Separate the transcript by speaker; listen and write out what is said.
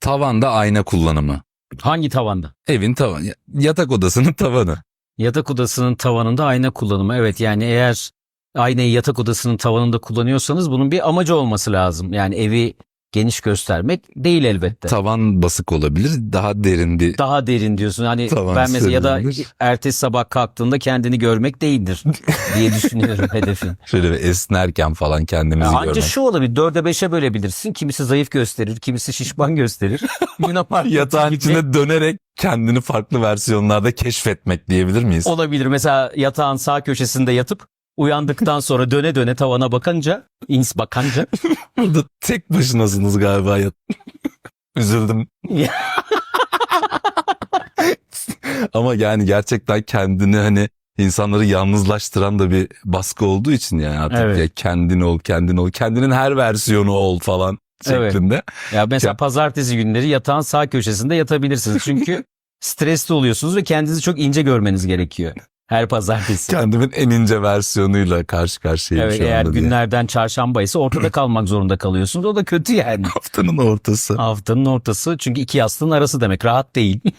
Speaker 1: Tavanda ayna kullanımı.
Speaker 2: Hangi tavanda?
Speaker 1: Evin tavanı. Yatak odasının tavanı.
Speaker 2: Yatak odasının tavanında ayna kullanımı. Evet yani eğer aynayı yatak odasının tavanında kullanıyorsanız bunun bir amacı olması lazım. Yani evi geniş göstermek değil elbette.
Speaker 1: Tavan basık olabilir. Daha derin bir
Speaker 2: Daha derin diyorsun. Hani
Speaker 1: Tavan
Speaker 2: ben mesela ya da ertesi sabah kalktığında kendini görmek değildir diye düşünüyorum hedefin.
Speaker 1: şöyle bir esnerken falan kendimizi
Speaker 2: Ya anca
Speaker 1: görmek.
Speaker 2: şu olabilir. Dörde beşe bölebilirsin. Kimisi zayıf gösterir, kimisi şişman gösterir.
Speaker 1: Yatağın
Speaker 2: gibi
Speaker 1: içine dönerek kendini farklı versiyonlarda keşfetmek diyebilir miyiz?
Speaker 2: olabilir. Mesela yatağın sağ köşesinde yatıp uyandıktan sonra döne döne tavana bakınca, ins bakanca
Speaker 1: Burada tek başınasınız galiba. ya- Üzüldüm. Ama yani gerçekten kendini hani insanları yalnızlaştıran da bir baskı olduğu için yani artık
Speaker 2: Evet.
Speaker 1: ya kendin ol, kendin ol, kendinin her versiyonu ol falan
Speaker 2: Evet.
Speaker 1: şeklinde.
Speaker 2: Ya mesela
Speaker 1: Ya-
Speaker 2: pazartesi günleri yatağın sağ köşesinde yatabilirsiniz. Çünkü stresli oluyorsunuz ve kendinizi çok ince görmeniz gerekiyor. Her pazartesi.
Speaker 1: Kendimin en ince versiyonuyla karşı karşıyayım
Speaker 2: Evet
Speaker 1: şu
Speaker 2: eğer
Speaker 1: anda diye.
Speaker 2: günlerden çarşamba ise ortada kalmak zorunda kalıyorsunuz. O da kötü yani.
Speaker 1: Haftanın ortası.
Speaker 2: Haftanın ortası çünkü iki yastığın arası demek rahat değil.